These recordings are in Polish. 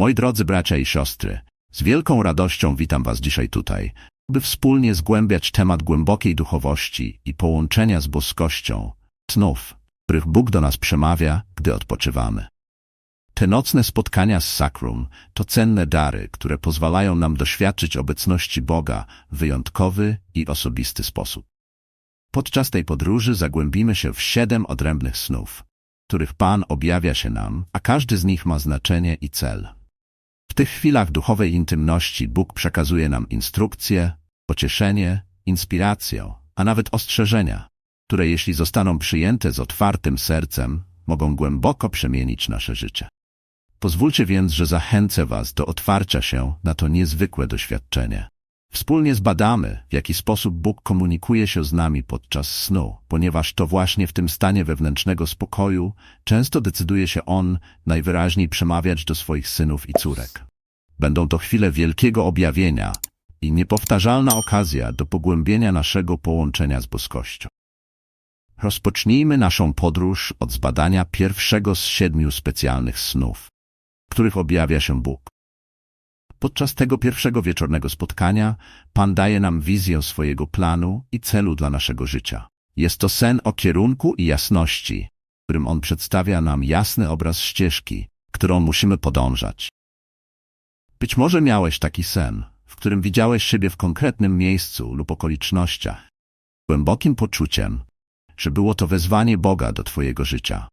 Moi drodzy bracia i siostry, z wielką radością witam Was dzisiaj tutaj, by wspólnie zgłębiać temat głębokiej duchowości i połączenia z boskością, snów, których Bóg do nas przemawia, gdy odpoczywamy. Te nocne spotkania z sakrum to cenne dary, które pozwalają nam doświadczyć obecności Boga w wyjątkowy i osobisty sposób. Podczas tej podróży zagłębimy się w siedem odrębnych snów, których Pan objawia się nam, a każdy z nich ma znaczenie i cel. Tych chwilach duchowej intymności Bóg przekazuje nam instrukcje, pocieszenie, inspirację, a nawet ostrzeżenia, które jeśli zostaną przyjęte z otwartym sercem, mogą głęboko przemienić nasze życie. Pozwólcie więc, że zachęcę Was do otwarcia się na to niezwykłe doświadczenie. Wspólnie zbadamy, w jaki sposób Bóg komunikuje się z nami podczas snu, ponieważ to właśnie w tym stanie wewnętrznego spokoju często decyduje się On najwyraźniej przemawiać do swoich synów i córek. Będą to chwile wielkiego objawienia i niepowtarzalna okazja do pogłębienia naszego połączenia z boskością. Rozpocznijmy naszą podróż od zbadania pierwszego z siedmiu specjalnych snów, których objawia się Bóg. Podczas tego pierwszego wieczornego spotkania Pan daje nam wizję swojego planu i celu dla naszego życia. Jest to sen o kierunku i jasności, w którym On przedstawia nam jasny obraz ścieżki, którą musimy podążać. Być może miałeś taki sen, w którym widziałeś siebie w konkretnym miejscu lub okolicznościach, głębokim poczuciem, że było to wezwanie Boga do Twojego życia.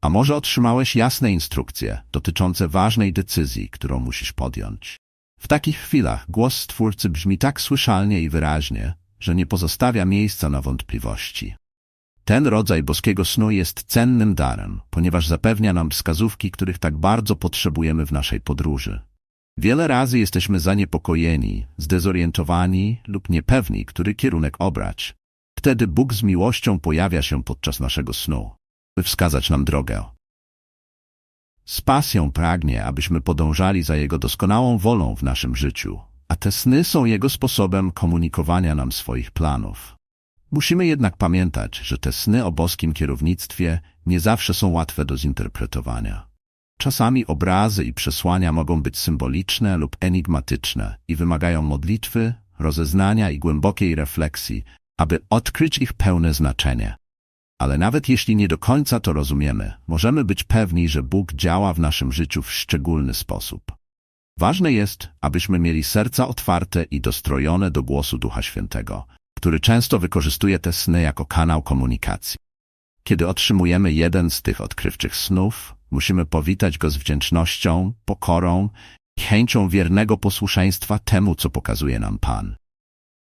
A może otrzymałeś jasne instrukcje dotyczące ważnej decyzji, którą musisz podjąć. W takich chwilach głos Stwórcy brzmi tak słyszalnie i wyraźnie, że nie pozostawia miejsca na wątpliwości. Ten rodzaj boskiego snu jest cennym darem, ponieważ zapewnia nam wskazówki, których tak bardzo potrzebujemy w naszej podróży. Wiele razy jesteśmy zaniepokojeni, zdezorientowani lub niepewni, który kierunek obrać. Wtedy Bóg z miłością pojawia się podczas naszego snu by wskazać nam drogę. Z pasją pragnie, abyśmy podążali za Jego doskonałą wolą w naszym życiu, a te sny są Jego sposobem komunikowania nam swoich planów. Musimy jednak pamiętać, że te sny o boskim kierownictwie nie zawsze są łatwe do zinterpretowania. Czasami obrazy i przesłania mogą być symboliczne lub enigmatyczne i wymagają modlitwy, rozeznania i głębokiej refleksji, aby odkryć ich pełne znaczenie. Ale nawet jeśli nie do końca to rozumiemy, możemy być pewni, że Bóg działa w naszym życiu w szczególny sposób. Ważne jest, abyśmy mieli serca otwarte i dostrojone do głosu Ducha Świętego, który często wykorzystuje te sny jako kanał komunikacji. Kiedy otrzymujemy jeden z tych odkrywczych snów, musimy powitać go z wdzięcznością, pokorą i chęcią wiernego posłuszeństwa temu, co pokazuje nam Pan.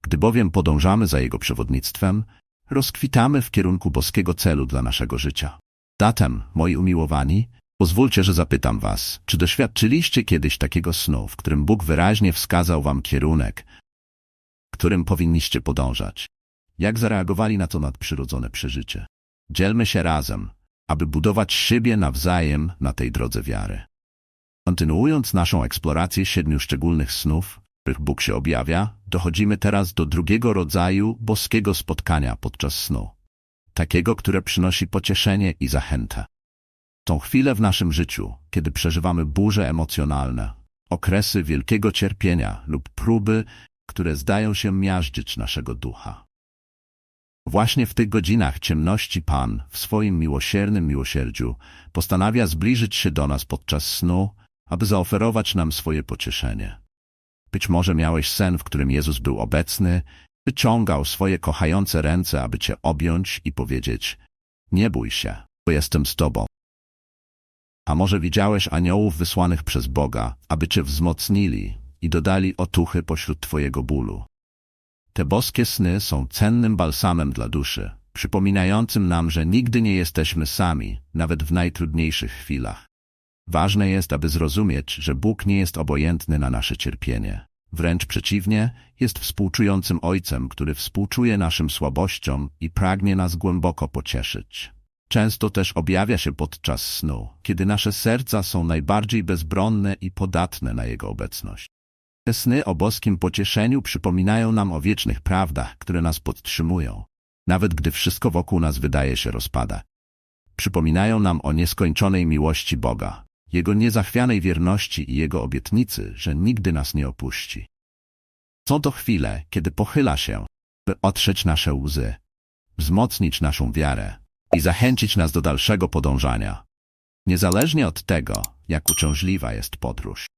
Gdy bowiem podążamy za Jego przewodnictwem, rozkwitamy w kierunku boskiego celu dla naszego życia. Zatem, moi umiłowani, pozwólcie, że zapytam was, czy doświadczyliście kiedyś takiego snu, w którym Bóg wyraźnie wskazał wam kierunek, którym powinniście podążać? Jak zareagowali na to nadprzyrodzone przeżycie? Dzielmy się razem, aby budować siebie nawzajem na tej drodze wiary. Kontynuując naszą eksplorację siedmiu szczególnych snów, których Bóg się objawia, dochodzimy teraz do drugiego rodzaju boskiego spotkania podczas snu. Takiego, które przynosi pocieszenie i zachętę. Tą chwilę w naszym życiu, kiedy przeżywamy burze emocjonalne, okresy wielkiego cierpienia lub próby, które zdają się miażdżyć naszego ducha. Właśnie w tych godzinach ciemności Pan, w swoim miłosiernym miłosierdziu, postanawia zbliżyć się do nas podczas snu, aby zaoferować nam swoje pocieszenie. Być może miałeś sen, w którym Jezus był obecny, wyciągał swoje kochające ręce, aby cię objąć i powiedzieć Nie bój się, bo jestem z tobą. A może widziałeś aniołów wysłanych przez Boga, aby cię wzmocnili i dodali otuchy pośród twojego bólu. Te boskie sny są cennym balsamem dla duszy, przypominającym nam, że nigdy nie jesteśmy sami, nawet w najtrudniejszych chwilach. Ważne jest, aby zrozumieć, że Bóg nie jest obojętny na nasze cierpienie. Wręcz przeciwnie, jest współczującym Ojcem, który współczuje naszym słabościom i pragnie nas głęboko pocieszyć. Często też objawia się podczas snu, kiedy nasze serca są najbardziej bezbronne i podatne na Jego obecność. Te sny o boskim pocieszeniu przypominają nam o wiecznych prawdach, które nas podtrzymują, nawet gdy wszystko wokół nas wydaje się rozpada. Przypominają nam o nieskończonej miłości Boga, Jego niezachwianej wierności i Jego obietnicy, że nigdy nas nie opuści. Są to chwile, kiedy pochyla się, by otrzeć nasze łzy, wzmocnić naszą wiarę i zachęcić nas do dalszego podążania, niezależnie od tego, jak uciążliwa jest podróż.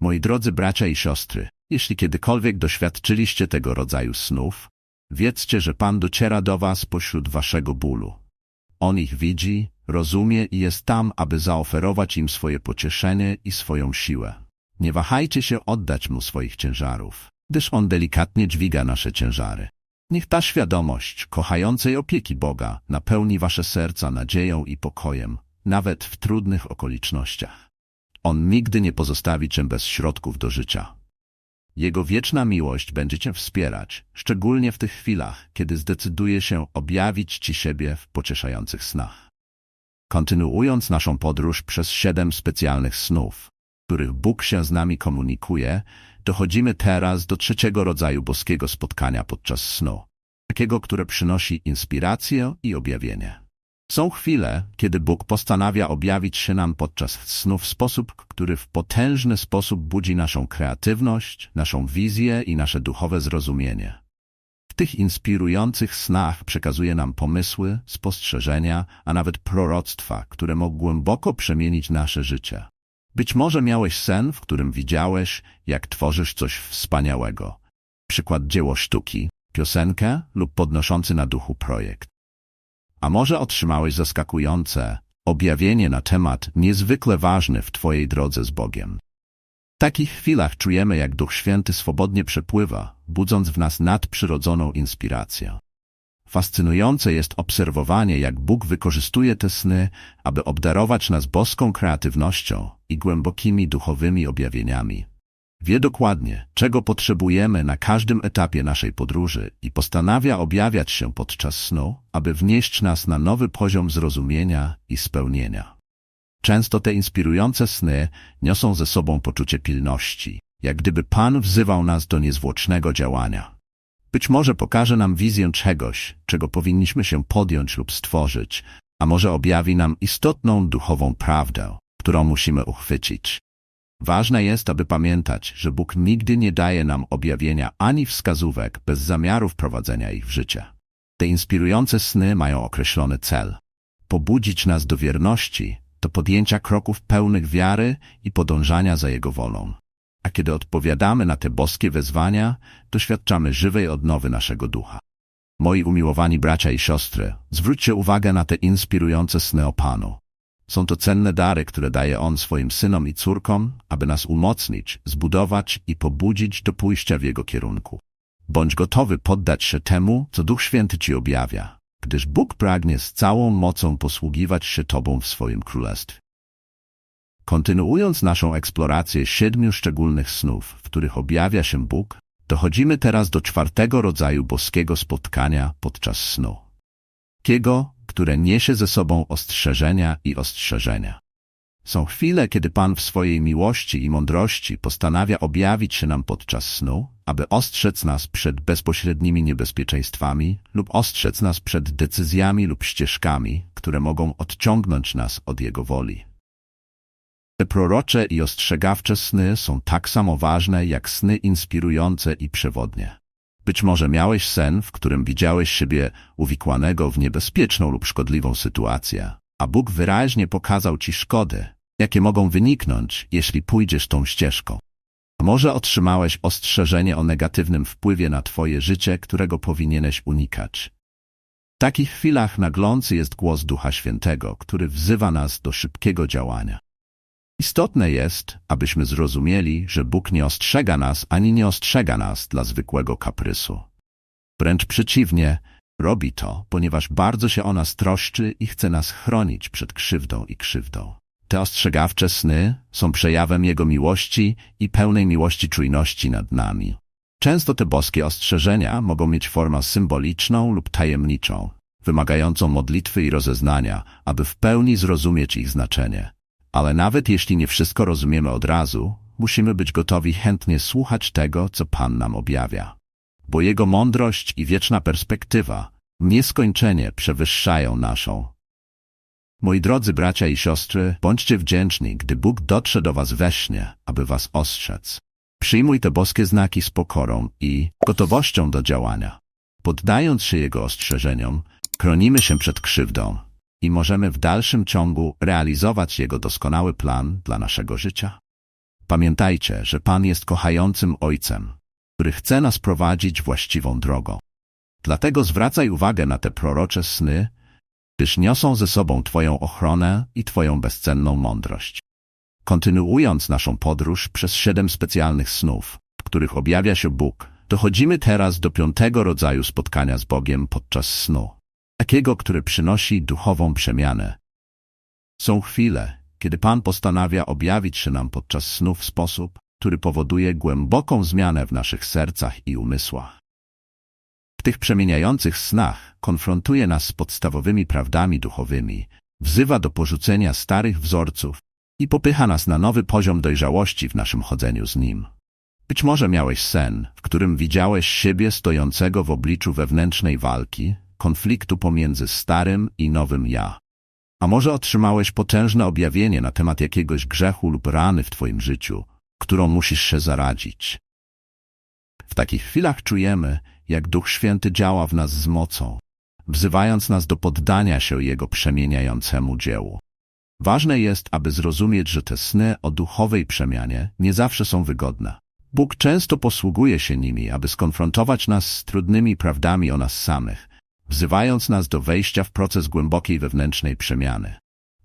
Moi drodzy bracia i siostry, jeśli kiedykolwiek doświadczyliście tego rodzaju snów, wiedzcie, że Pan dociera do was pośród waszego bólu. On ich widzi, rozumie i jest tam, aby zaoferować im swoje pocieszenie i swoją siłę. Nie wahajcie się oddać Mu swoich ciężarów, gdyż On delikatnie dźwiga nasze ciężary. Niech ta świadomość kochającej opieki Boga napełni wasze serca nadzieją i pokojem, nawet w trudnych okolicznościach. On nigdy nie pozostawi cię bez środków do życia. Jego wieczna miłość będzie cię wspierać, szczególnie w tych chwilach, kiedy zdecyduje się objawić ci siebie w pocieszających snach. Kontynuując naszą podróż przez siedem specjalnych snów, których Bóg się z nami komunikuje, dochodzimy teraz do trzeciego rodzaju boskiego spotkania podczas snu, takiego, które przynosi inspirację i objawienie. Są chwile, kiedy Bóg postanawia objawić się nam podczas snu w sposób, który w potężny sposób budzi naszą kreatywność, naszą wizję i nasze duchowe zrozumienie. W tych inspirujących snach przekazuje nam pomysły, spostrzeżenia, a nawet proroctwa, które mogą głęboko przemienić nasze życie. Być może miałeś sen, w którym widziałeś, jak tworzysz coś wspaniałego. Przykład dzieło sztuki, piosenkę lub podnoszący na duchu projekt. A może otrzymałeś zaskakujące objawienie na temat niezwykle ważny w Twojej drodze z Bogiem. W takich chwilach czujemy, jak Duch Święty swobodnie przepływa, budząc w nas nadprzyrodzoną inspirację. Fascynujące jest obserwowanie, jak Bóg wykorzystuje te sny, aby obdarować nas boską kreatywnością i głębokimi duchowymi objawieniami. Wie dokładnie, czego potrzebujemy na każdym etapie naszej podróży i postanawia objawiać się podczas snu, aby wnieść nas na nowy poziom zrozumienia i spełnienia. Często te inspirujące sny niosą ze sobą poczucie pilności, jak gdyby Pan wzywał nas do niezwłocznego działania. Być może pokaże nam wizję czegoś, czego powinniśmy się podjąć lub stworzyć, a może objawi nam istotną duchową prawdę, którą musimy uchwycić. Ważne jest, aby pamiętać, że Bóg nigdy nie daje nam objawienia ani wskazówek bez zamiaru wprowadzenia ich w życie. Te inspirujące sny mają określony cel. Pobudzić nas do wierności, do podjęcia kroków pełnych wiary i podążania za Jego wolą. A kiedy odpowiadamy na te boskie wezwania, doświadczamy żywej odnowy naszego ducha. Moi umiłowani bracia i siostry, zwróćcie uwagę na te inspirujące sny o Panu. Są to cenne dary, które daje On swoim synom i córkom, aby nas umocnić, zbudować i pobudzić do pójścia w Jego kierunku. Bądź gotowy poddać się temu, co Duch Święty Ci objawia, gdyż Bóg pragnie z całą mocą posługiwać się Tobą w swoim królestwie. Kontynuując naszą eksplorację siedmiu szczególnych snów, w których objawia się Bóg, dochodzimy teraz do czwartego rodzaju boskiego spotkania podczas snu. Takiego, które niesie ze sobą ostrzeżenia i ostrzeżenia. Są chwile, kiedy Pan w swojej miłości i mądrości postanawia objawić się nam podczas snu, aby ostrzec nas przed bezpośrednimi niebezpieczeństwami lub ostrzec nas przed decyzjami lub ścieżkami, które mogą odciągnąć nas od Jego woli. Te prorocze i ostrzegawcze sny są tak samo ważne jak sny inspirujące i przewodnie. Być może miałeś sen, w którym widziałeś siebie uwikłanego w niebezpieczną lub szkodliwą sytuację, a Bóg wyraźnie pokazał ci szkody, jakie mogą wyniknąć, jeśli pójdziesz tą ścieżką. A może otrzymałeś ostrzeżenie o negatywnym wpływie na twoje życie, którego powinieneś unikać. W takich chwilach naglący jest głos Ducha Świętego, który wzywa nas do szybkiego działania. Istotne jest, abyśmy zrozumieli, że Bóg nie ostrzega nas ani nie ostrzega nas dla zwykłego kaprysu. Wręcz przeciwnie, robi to, ponieważ bardzo się o nas troszczy i chce nas chronić przed krzywdą i krzywdą. Te ostrzegawcze sny są przejawem Jego miłości i pełnej miłości czujności nad nami. Często te boskie ostrzeżenia mogą mieć formę symboliczną lub tajemniczą, wymagającą modlitwy i rozeznania, aby w pełni zrozumieć ich znaczenie. Ale nawet jeśli nie wszystko rozumiemy od razu, musimy być gotowi chętnie słuchać tego, co Pan nam objawia. Bo Jego mądrość i wieczna perspektywa nieskończenie przewyższają naszą. Moi drodzy bracia i siostry, bądźcie wdzięczni, gdy Bóg dotrze do was we śnie, aby was ostrzec. Przyjmuj te boskie znaki z pokorą i gotowością do działania. Poddając się Jego ostrzeżeniom, chronimy się przed krzywdą i możemy w dalszym ciągu realizować Jego doskonały plan dla naszego życia. Pamiętajcie, że Pan jest kochającym Ojcem, który chce nas prowadzić właściwą drogą. Dlatego zwracaj uwagę na te prorocze sny, gdyż niosą ze sobą Twoją ochronę i Twoją bezcenną mądrość. Kontynuując naszą podróż przez siedem specjalnych snów, w których objawia się Bóg, dochodzimy teraz do piątego rodzaju spotkania z Bogiem podczas snu, takiego, który przynosi duchową przemianę. Są chwile, kiedy Pan postanawia objawić się nam podczas snu w sposób, który powoduje głęboką zmianę w naszych sercach i umysłach. W tych przemieniających snach konfrontuje nas z podstawowymi prawdami duchowymi, wzywa do porzucenia starych wzorców i popycha nas na nowy poziom dojrzałości w naszym chodzeniu z Nim. Być może miałeś sen, w którym widziałeś siebie stojącego w obliczu wewnętrznej walki, konfliktu pomiędzy starym i nowym ja. A może otrzymałeś potężne objawienie na temat jakiegoś grzechu lub rany w Twoim życiu, którą musisz się zaradzić. W takich chwilach czujemy, jak Duch Święty działa w nas z mocą, wzywając nas do poddania się Jego przemieniającemu dziełu. Ważne jest, aby zrozumieć, że te sny o duchowej przemianie nie zawsze są wygodne. Bóg często posługuje się nimi, aby skonfrontować nas z trudnymi prawdami o nas samych, wzywając nas do wejścia w proces głębokiej wewnętrznej przemiany.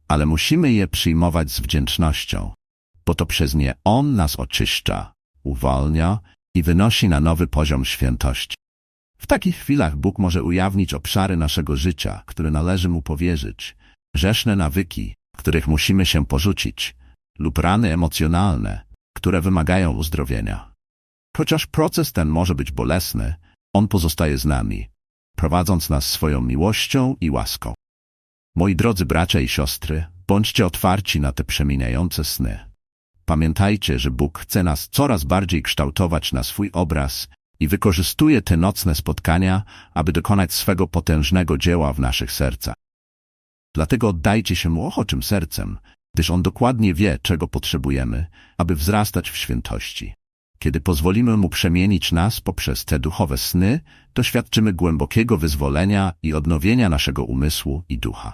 Ale musimy je przyjmować z wdzięcznością, bo to przez nie On nas oczyszcza, uwalnia i wynosi na nowy poziom świętości. W takich chwilach Bóg może ujawnić obszary naszego życia, które należy Mu powierzyć, grzeszne nawyki, których musimy się porzucić, lub rany emocjonalne, które wymagają uzdrowienia. Chociaż proces ten może być bolesny, on pozostaje z nami, prowadząc nas swoją miłością i łaską. Moi drodzy bracia i siostry, bądźcie otwarci na te przemieniające sny. Pamiętajcie, że Bóg chce nas coraz bardziej kształtować na swój obraz i wykorzystuje te nocne spotkania, aby dokonać swego potężnego dzieła w naszych sercach. Dlatego oddajcie się Mu ochoczym sercem, gdyż On dokładnie wie, czego potrzebujemy, aby wzrastać w świętości. Kiedy pozwolimy Mu przemienić nas poprzez te duchowe sny, doświadczymy głębokiego wyzwolenia i odnowienia naszego umysłu i ducha.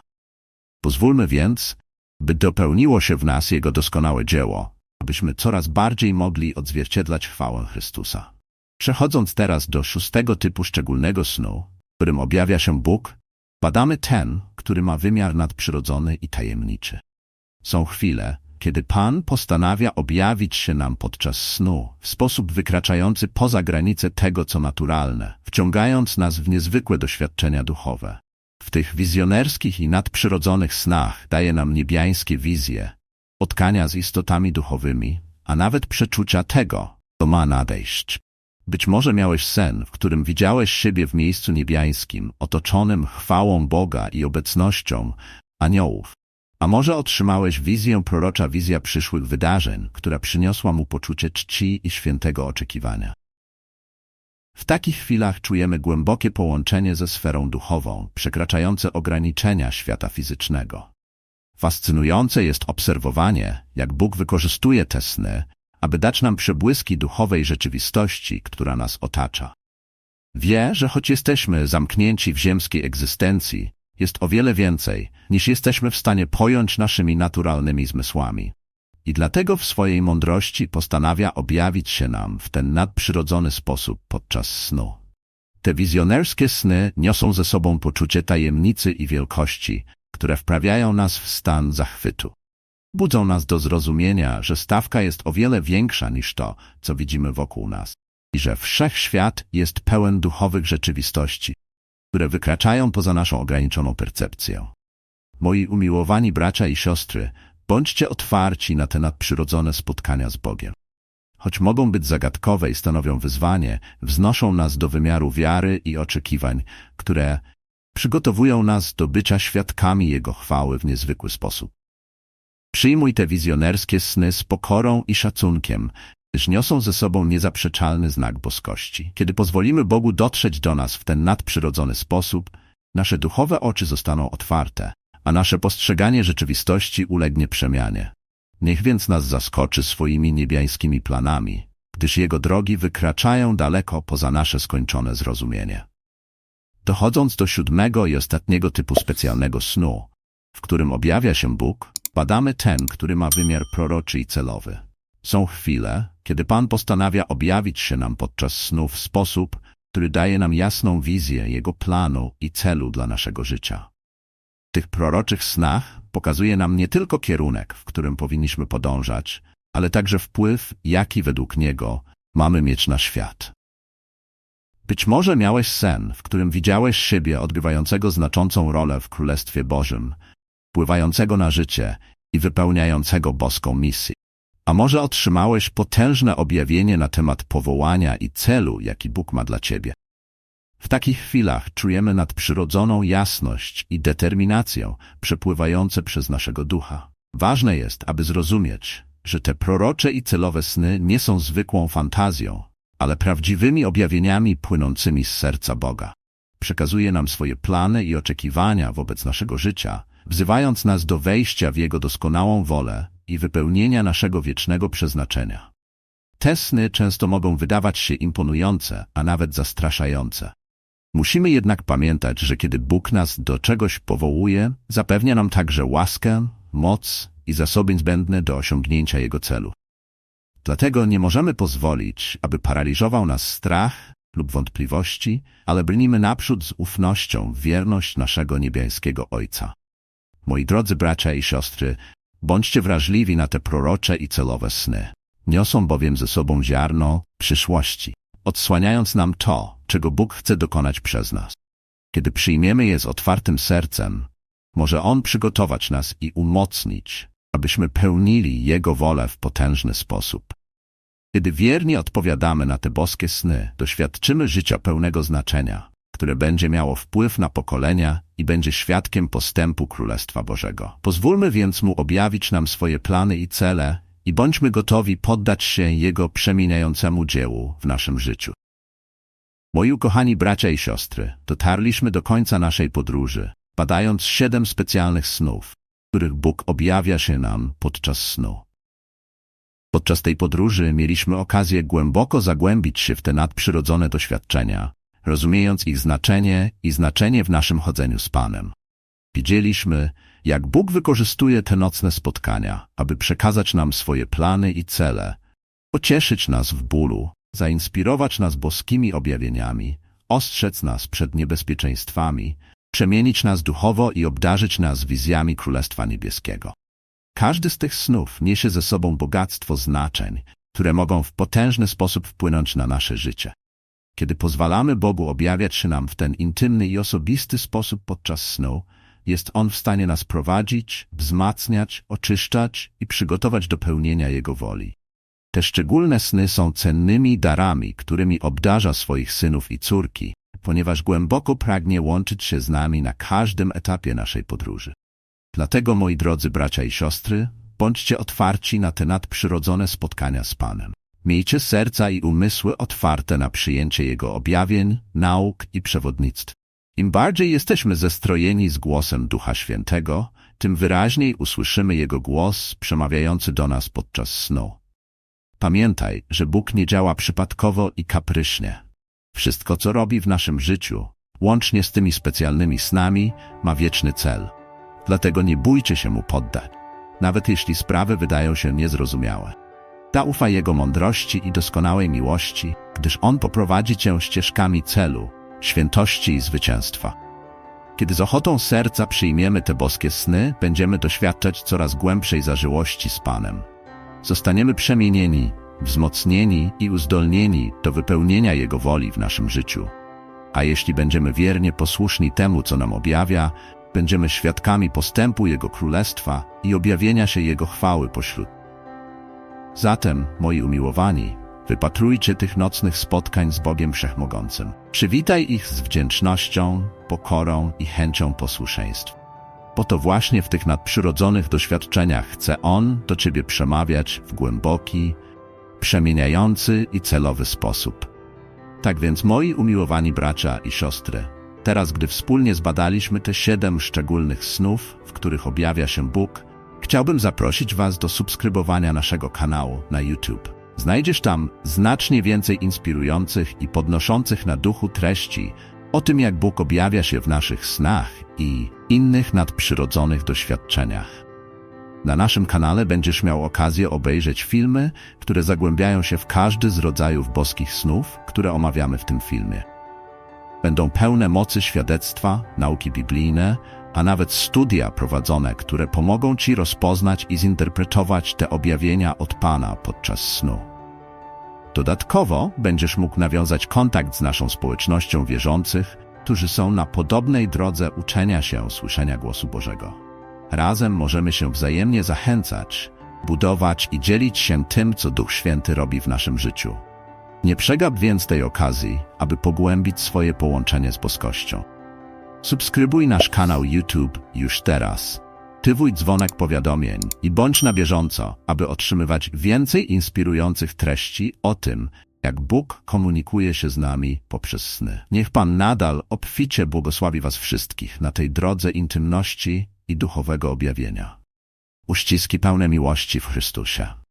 Pozwólmy więc, by dopełniło się w nas Jego doskonałe dzieło, abyśmy coraz bardziej mogli odzwierciedlać chwałę Chrystusa. Przechodząc teraz do szóstego typu szczególnego snu, w którym objawia się Bóg, badamy ten, który ma wymiar nadprzyrodzony i tajemniczy. Są chwile, kiedy Pan postanawia objawić się nam podczas snu w sposób wykraczający poza granice tego, co naturalne, wciągając nas w niezwykłe doświadczenia duchowe. W tych wizjonerskich i nadprzyrodzonych snach daje nam niebiańskie wizje, spotkania z istotami duchowymi, a nawet przeczucia tego, co ma nadejść. Być może miałeś sen, w którym widziałeś siebie w miejscu niebiańskim, otoczonym chwałą Boga i obecnością aniołów. A może otrzymałeś wizję prorocza wizja przyszłych wydarzeń, która przyniosła mu poczucie czci i świętego oczekiwania. W takich chwilach czujemy głębokie połączenie ze sferą duchową, przekraczające ograniczenia świata fizycznego. Fascynujące jest obserwowanie, jak Bóg wykorzystuje te sny, aby dać nam przebłyski duchowej rzeczywistości, która nas otacza. Wie, że choć jesteśmy zamknięci w ziemskiej egzystencji, jest o wiele więcej, niż jesteśmy w stanie pojąć naszymi naturalnymi zmysłami. I dlatego w swojej mądrości postanawia objawić się nam w ten nadprzyrodzony sposób podczas snu. Te wizjonerskie sny niosą ze sobą poczucie tajemnicy i wielkości, które wprawiają nas w stan zachwytu. Budzą nas do zrozumienia, że stawka jest o wiele większa niż to, co widzimy wokół nas i że wszechświat jest pełen duchowych rzeczywistości, które wykraczają poza naszą ograniczoną percepcję. Moi umiłowani bracia i siostry, bądźcie otwarci na te nadprzyrodzone spotkania z Bogiem. Choć mogą być zagadkowe i stanowią wyzwanie, wznoszą nas do wymiaru wiary i oczekiwań, które przygotowują nas do bycia świadkami Jego chwały w niezwykły sposób. Przyjmuj te wizjonerskie sny z pokorą i szacunkiem, gdyż niosą ze sobą niezaprzeczalny znak boskości. Kiedy pozwolimy Bogu dotrzeć do nas w ten nadprzyrodzony sposób, nasze duchowe oczy zostaną otwarte, a nasze postrzeganie rzeczywistości ulegnie przemianie. Niech więc nas zaskoczy swoimi niebiańskimi planami, gdyż Jego drogi wykraczają daleko poza nasze skończone zrozumienie. Dochodząc do siódmego i ostatniego typu specjalnego snu, w którym objawia się Bóg, badamy ten, który ma wymiar proroczy i celowy. Są chwile, kiedy Pan postanawia objawić się nam podczas snu w sposób, który daje nam jasną wizję Jego planu i celu dla naszego życia. W tych proroczych snach pokazuje nam nie tylko kierunek, w którym powinniśmy podążać, ale także wpływ, jaki według Niego mamy mieć na świat. Być może miałeś sen, w którym widziałeś siebie odgrywającego znaczącą rolę w Królestwie Bożym, wpływającego na życie i wypełniającego boską misję. A może otrzymałeś potężne objawienie na temat powołania i celu, jaki Bóg ma dla ciebie. W takich chwilach czujemy nadprzyrodzoną jasność i determinację przepływające przez naszego ducha. Ważne jest, aby zrozumieć, że te prorocze i celowe sny nie są zwykłą fantazją, ale prawdziwymi objawieniami płynącymi z serca Boga. Przekazuje nam swoje plany i oczekiwania wobec naszego życia, wzywając nas do wejścia w Jego doskonałą wolę i wypełnienia naszego wiecznego przeznaczenia. Te sny często mogą wydawać się imponujące, a nawet zastraszające. Musimy jednak pamiętać, że kiedy Bóg nas do czegoś powołuje, zapewnia nam także łaskę, moc i zasoby niezbędne do osiągnięcia Jego celu. Dlatego nie możemy pozwolić, aby paraliżował nas strach lub wątpliwości, ale brnijmy naprzód z ufnością w wierność naszego niebiańskiego Ojca. Moi drodzy bracia i siostry, bądźcie wrażliwi na te prorocze i celowe sny. Niosą bowiem ze sobą ziarno przyszłości, odsłaniając nam to, czego Bóg chce dokonać przez nas. Kiedy przyjmiemy je z otwartym sercem, może On przygotować nas i umocnić, abyśmy pełnili Jego wolę w potężny sposób. Kiedy wiernie odpowiadamy na te boskie sny, doświadczymy życia pełnego znaczenia, które będzie miało wpływ na pokolenia i będzie świadkiem postępu Królestwa Bożego. Pozwólmy więc Mu objawić nam swoje plany i cele i bądźmy gotowi poddać się Jego przemieniającemu dziełu w naszym życiu. Moi ukochani bracia i siostry, dotarliśmy do końca naszej podróży, badając siedem specjalnych snów, których Bóg objawia się nam podczas snu. Podczas tej podróży mieliśmy okazję głęboko zagłębić się w te nadprzyrodzone doświadczenia, rozumiejąc ich znaczenie i znaczenie w naszym chodzeniu z Panem. Widzieliśmy, jak Bóg wykorzystuje te nocne spotkania, aby przekazać nam swoje plany i cele, pocieszyć nas w bólu, zainspirować nas boskimi objawieniami, ostrzec nas przed niebezpieczeństwami, przemienić nas duchowo i obdarzyć nas wizjami Królestwa Niebieskiego. Każdy z tych snów niesie ze sobą bogactwo znaczeń, które mogą w potężny sposób wpłynąć na nasze życie. Kiedy pozwalamy Bogu objawiać się nam w ten intymny i osobisty sposób podczas snu, jest On w stanie nas prowadzić, wzmacniać, oczyszczać i przygotować do pełnienia Jego woli. Te szczególne sny są cennymi darami, którymi obdarza swoich synów i córki, ponieważ głęboko pragnie łączyć się z nami na każdym etapie naszej podróży. Dlatego, moi drodzy bracia i siostry, bądźcie otwarci na te nadprzyrodzone spotkania z Panem. Miejcie serca i umysły otwarte na przyjęcie Jego objawień, nauk i przewodnictw. Im bardziej jesteśmy zestrojeni z głosem Ducha Świętego, tym wyraźniej usłyszymy Jego głos przemawiający do nas podczas snu. Pamiętaj, że Bóg nie działa przypadkowo i kapryśnie. Wszystko, co robi w naszym życiu, łącznie z tymi specjalnymi snami, ma wieczny cel. Dlatego nie bójcie się Mu poddać, nawet jeśli sprawy wydają się niezrozumiałe. Zaufa Jego mądrości i doskonałej miłości, gdyż On poprowadzi Cię ścieżkami celu, świętości i zwycięstwa. Kiedy z ochotą serca przyjmiemy te boskie sny, będziemy doświadczać coraz głębszej zażyłości z Panem. Zostaniemy przemienieni, wzmocnieni i uzdolnieni do wypełnienia Jego woli w naszym życiu. A jeśli będziemy wiernie posłuszni temu, co nam objawia, będziemy świadkami postępu Jego Królestwa i objawienia się Jego chwały pośród. Zatem, moi umiłowani, wypatrujcie tych nocnych spotkań z Bogiem Wszechmogącym. Przywitaj ich z wdzięcznością, pokorą i chęcią posłuszeństwa. Bo to właśnie w tych nadprzyrodzonych doświadczeniach chce On do Ciebie przemawiać w głęboki, przemieniający i celowy sposób. Tak więc, moi umiłowani bracia i siostry, Teraz, gdy wspólnie zbadaliśmy te siedem szczególnych snów, w których objawia się Bóg, chciałbym zaprosić Was do subskrybowania naszego kanału na YouTube. Znajdziesz tam znacznie więcej inspirujących i podnoszących na duchu treści o tym, jak Bóg objawia się w naszych snach i innych nadprzyrodzonych doświadczeniach. Na naszym kanale będziesz miał okazję obejrzeć filmy, które zagłębiają się w każdy z rodzajów boskich snów, które omawiamy w tym filmie. Będą pełne mocy świadectwa, nauki biblijne, a nawet studia prowadzone, które pomogą Ci rozpoznać i zinterpretować te objawienia od Pana podczas snu. Dodatkowo będziesz mógł nawiązać kontakt z naszą społecznością wierzących, którzy są na podobnej drodze uczenia się słyszenia głosu Bożego. Razem możemy się wzajemnie zachęcać, budować i dzielić się tym, co Duch Święty robi w naszym życiu. Nie przegap więc tej okazji, aby pogłębić swoje połączenie z boskością. Subskrybuj nasz kanał YouTube już teraz. Tywuj dzwonek powiadomień i bądź na bieżąco, aby otrzymywać więcej inspirujących treści o tym, jak Bóg komunikuje się z nami poprzez sny. Niech Pan nadal obficie błogosławi Was wszystkich na tej drodze intymności i duchowego objawienia. Uściski pełne miłości w Chrystusie.